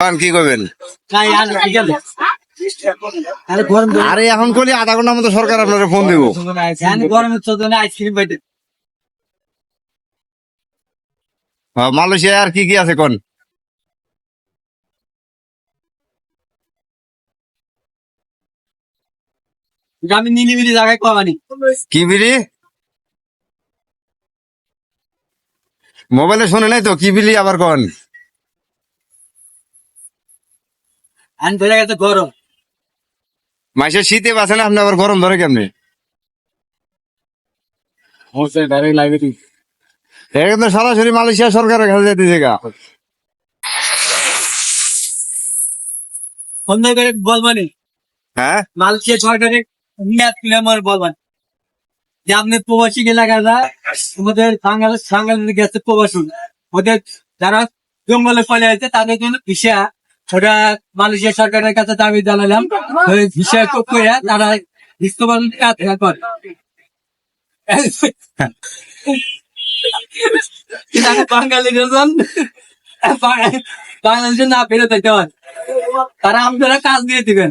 পান কি করবেন? আরে এখন কলি আধা ঘণ্টার মতো সরকার আপনার ফোন দিব। হ্যাঁ, মালয়েশিয়া আর কি কি আছে কোন? আমি নিলিবিলি জায়গায় কমানি কি বিলি মোবাইলে শুনে নাই তো কি বিলি আবার কোন? আমি ধরে গেছে গরম। মাসে শীতে বাসে না আপনি আবার গরম ধরে কেমনি? এটা কিন্তু সরাসরি মালয়েশিয়া সরকারের কাছে যেতে জায়গা বন্ধ করে বলবানি হ্যাঁ? মালয়েশিয়া সরকারে নিয়াত তুলে আমার বলবান যে আপনি প্রবাসী এলাকাটা আমাদের বাংলাদেশ বাংলাদেশে গেছে প্রবাসী। ওদের যারা জঙ্গলে ফলে আছে তাদের জন্য ভিসা। ওটা মালয়েশিয়া সরকারের কাছে দাবি জানালাম চোখ করে তারা ইস্তফার করে বাঙালি বাংলাদেশে না ফেরত দিতে হয়। তারা আপনারা কাজ দিয়ে দিবেন।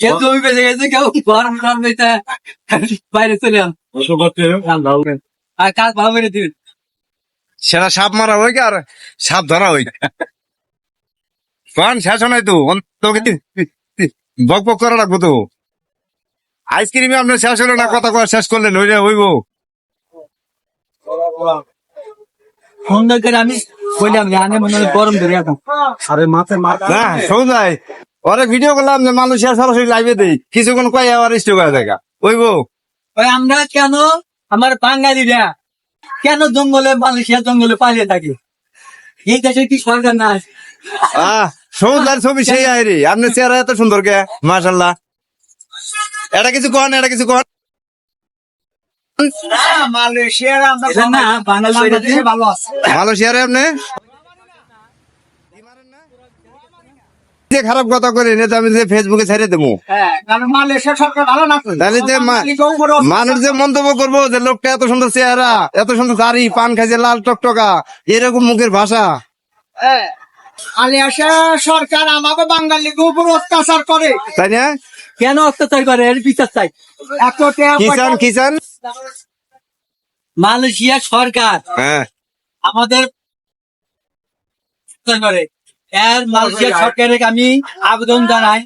জমি গেছে, কেউ বাইরে চলে আর কাজ ভালো করে সেটা সাপ মারা হই আর সাপ ধরা হই শেষ নাই তো? বক বক করা লাগবো তো। আইসক্রিমে আপনার শেষ হলো না কথা কয়া শেষ করলেন হইলে হইব। ভিডিও করলাম যে সরাসরি লাইভে দেই কিছুক্ষণ কয় আবার করা ওই আমরা কেন আমার বাঙালিরা কেন জঙ্গলে মালয়েশিয়া জঙ্গলে পালিয়ে থাকি? এই দেশে কি সরকার না আহ সৌদার ছবি সেই আইরি। আপনার চেহারা এত সুন্দর কে? মাশাল্লাহ এটা কিছু কন এটা কিছু কন। মালয়েশিয়ার আমরা এটা না বাংলাদেশে ভালো আছে। মালয়েশিয়ারে আপনি? যে খারাপ কথা করে এটা আমি যে ফেসবুকে ছেড়ে দেবো। হ্যাঁ কারণ মালয়েশিয়া সরকার ভালো না তো। তাহলে যে মা- বাঙালিকেও বড় মানুষ যে মন্তব্য করব যে লোকটা এত সুন্দর চেহারা এত সুন্দর দাড়ি পান খাইছে লাল টকটকা এরকম মুখের ভাষা। মালয়েশিয়া সরকার আমাকে বাঙালিকে উপর অত্যাচার করে। তাই না? কেন অত্যাচার করে? এর বিচার চাই। এত কিষান কিষান মালয়েশিয়া সরকার হ্যাঁ। আমাদের করে। এর মালয়েশিয়া সরকারের আমি আবেদন জানাই।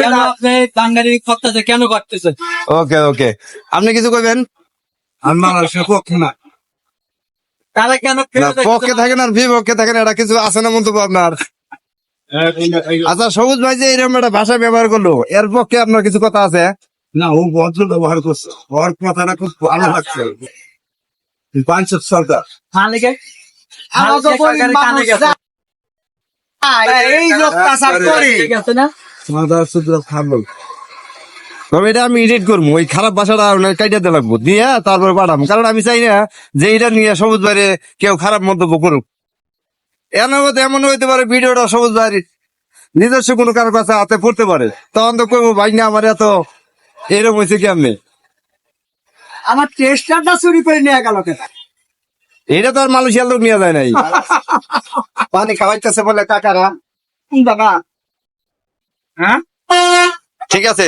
কেন আপনি বাঙালি অত্যাচার কেন করতেছে ওকে ওকে। আপনি কিছু কইবেন? আমি মালয়েশিয়ার পক্ষে না। তারা কেন পক্ষে থাকেন আর বিপক্ষে থাকেন এটা কিছু আছে না মন্তব্য আপনার? আচ্ছা সবুজ ভাই যে এরকম একটা ভাষা ব্যবহার করল এর পক্ষে আপনার কিছু কথা আছে? না ও ভদ্র ব্যবহার করছে। ওর কথাটা খুব ভালো লাগছে। পাঞ্চেত সরকার। এই করে। ঠিক আছে না? মাদার সুদ্র তবে এটা আমি এডিট করব ওই খারাপ ভাষাটা কাইটা দিয়ে লাগবো। দিয়ে তারপরে পাঠাবো কারণ আমি চাই না যে এটা নিয়ে সবুজ বাইরে কেউ খারাপ মন্তব্য করুক। এমন এমন হইতে পারে ভিডিওটা সবুজ বাইরে নিজস্ব কোনো কারও কাছে হাতে পড়তে পারে। তখন তো কইবো ভাই না আমার এত এরকম হয়েছে কেমনে? আমার টেস্টারটা চুরি করে নিয়ে গেল কেন? এটা তো আর মালয়েশিয়ার লোক নিয়ে যায় নাই। পানি খাওয়াইতেছে বলে কাকারা। বাবা। হ্যাঁ? ঠিক আছে।